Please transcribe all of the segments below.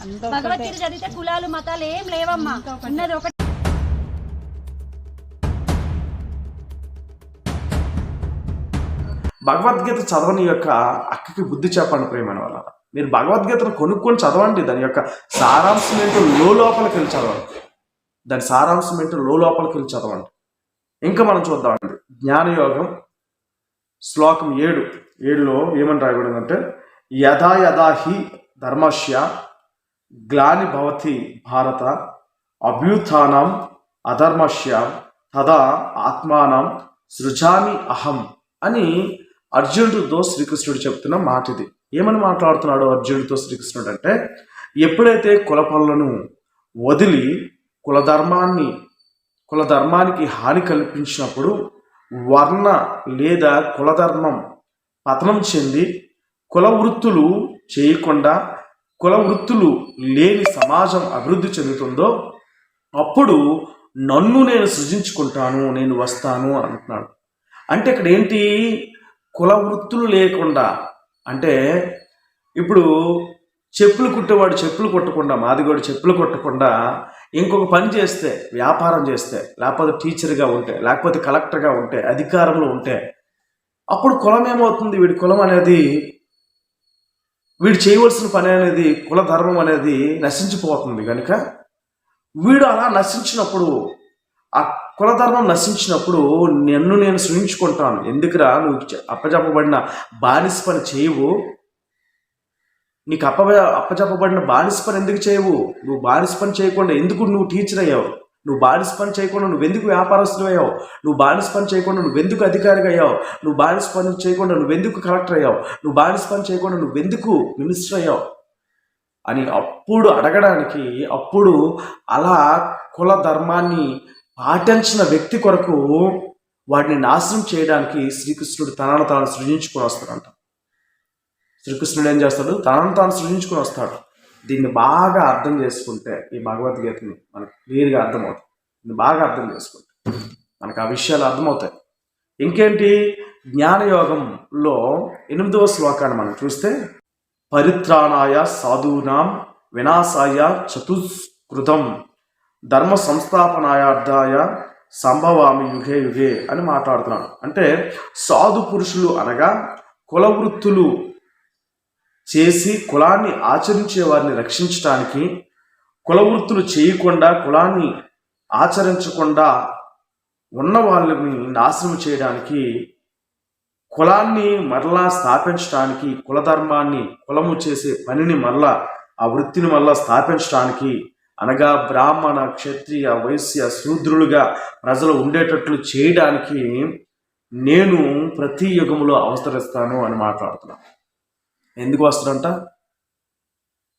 భగవద్గీత చదివితే కులాలు మతాలు ఏం లేవమ్మా. ఉన్నది ఒకటి. భగవద్గీత చదవని యొక్క అక్కకి బుద్ధి చెప్పండి ప్రేమైన వాళ్ళ మీరు భగవద్గీతను కొనుక్కొని చదవండి దాని యొక్క సారాంశం ఏంటో లో లోపలికి వెళ్ళి చదవండి. దాని సారాంశం ఏంటో లో లోపలికి వెళ్ళి చదవండి. ఇంకా మనం చూద్దామండి. జ్ఞానయోగం శ్లోకం ఏడు. ఏడులో ఏమని రాయబడిందంటే యథా యథా హి ధర్మస్య గ్లాని భవతి భారత అభ్యుత్నం అధర్మస్య తదా ఆత్మానం సృజామి అహం అని అర్జునుడితో శ్రీకృష్ణుడు చెప్తున్న మాట ఇది ఏమని మాట్లాడుతున్నాడు అర్జునుడితో శ్రీకృష్ణుడు అంటే ఎప్పుడైతే కుల పనులను వదిలి కులధర్మాన్ని కులధర్మానికి హాని కల్పించినప్పుడు వర్ణ లేదా కులధర్మం పతనం చెంది కుల వృత్తులు చేయకుండా కుల వృత్తులు లేని సమాజం అభివృద్ధి చెందుతుందో అప్పుడు నన్ను నేను సృజించుకుంటాను నేను వస్తాను అంటున్నాడు. అంటే ఇక్కడ ఏంటి? కుల వృత్తులు లేకుండా అంటే ఇప్పుడు చెప్పులు కుట్టేవాడు చెప్పులు కొట్టకుండా మాదిగోడు చెప్పులు కొట్టకుండా ఇంకొక పని చేస్తే వ్యాపారం చేస్తే లేకపోతే టీచర్గా ఉంటే లేకపోతే కలెక్టర్గా ఉంటే అధికారంలో ఉంటే అప్పుడు కులం ఏమవుతుంది వీడి కులం అనేది వీడు చేయవలసిన పని అనేది కుల ధర్మం అనేది నశించిపోతుంది కనుక వీడు అలా నశించినప్పుడు ఆ కులధర్మం నశించినప్పుడు నన్ను నేను సృష్టించుకుంటాను ఎందుకురా నువ్వు అప్పజెప్పబడిన బానిస పని చేయవు? నీకు అప్ప అప్పచెప్పబడిన బానిస పని ఎందుకు చేయవు? నువ్వు బానిస పని చేయకుండా ఎందుకు నువ్వు టీచర్ అయ్యావు? నువ్వు బానిస పని చేయకుండా నువ్వు ఎందుకు వ్యాపారస్తులు అయ్యావు? నువ్వు బానిస పని చేయకుండా నువ్వు ఎందుకు అధికారిగా అయ్యావు? నువ్వు బానిస పని చేయకుండా నువ్వు ఎందుకు కలెక్టర్ అయ్యావు? నువ్వు బానిస పని చేయకుండా నువ్వు ఎందుకు మినిస్టర్ అయ్యావు? అని అప్పుడు అడగడానికి అప్పుడు అలా కుల ధర్మాన్ని పాటించిన వ్యక్తి కొరకు వాడిని నాశనం చేయడానికి శ్రీకృష్ణుడు తనను తాను సృజించుకొని వస్తాడంట. శ్రీకృష్ణుడు ఏం చేస్తాడు? తనను తాను సృజించుకొని వస్తాడు. దీన్ని బాగా అర్థం చేసుకుంటే ఈ భగవద్గీతని మనకు క్లియర్గా అర్థమవుతుంది. దీన్ని బాగా అర్థం చేసుకుంటే మనకు ఆ విషయాలు అర్థమవుతాయి. ఇంకేంటి? జ్ఞానయోగంలో ఎనిమిదవ శ్లోకాన్ని మనం చూస్తే పరిత్రాణాయ సాధూనాం వినాశాయ చతుష్కృతం ధర్మ సంస్థాపనాయార్థాయ సంభవామి యుగే యుగే అని మాట్లాడుతున్నాడు. అంటే సాధు పురుషులు అనగా కుల వృత్తులు చేసి కులాన్ని ఆచరించే వారిని రక్షించటానికి కుల వృత్తులు చేయకుండా కులాన్ని ఆచరించకుండా ఉన్న వాళ్ళని నాశనం చేయడానికి కులాన్ని మరలా స్థాపించడానికి కులధర్మాన్ని కులము చేసే పనిని మరలా ఆ వృత్తిని మరలా స్థాపించడానికి అనగా బ్రాహ్మణ క్షత్రియ వైశ్య శూద్రులుగా ప్రజలు ఉండేటట్లు చేయడానికి నేను ప్రతి యుగంలో అవసరిస్తాను అని మాట్లాడుతున్నాను. ఎందుకు వస్తాడంట?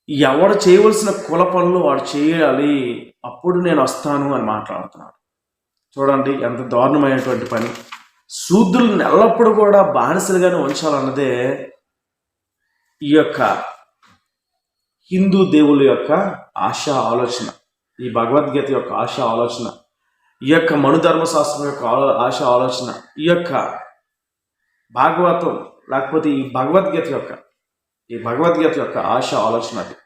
ఎవడు చేయవలసిన కుల పనులు వాడు చేయాలి అప్పుడు నేను వస్తాను అని మాట్లాడుతున్నాడు. చూడండి ఎంత దారుణమైనటువంటి పని. శూద్రులను ఎల్లప్పుడూ కూడా బానిసలుగానే ఉంచాలన్నదే ఈ యొక్క హిందూ దేవుల యొక్క ఆశ ఆలోచన. ఈ భగవద్గీత యొక్క ఆశ ఆలోచన. ఈ యొక్క మనుధర్మశాస్త్రం యొక్క ఆలో- ఆశ ఆలోచన. ఈ యొక్క భాగవతం లేకపోతే ఈ భగవద్గీత యొక్క ఈ భగవద్గీత యొక్క ఆశ ఆలోచన అది.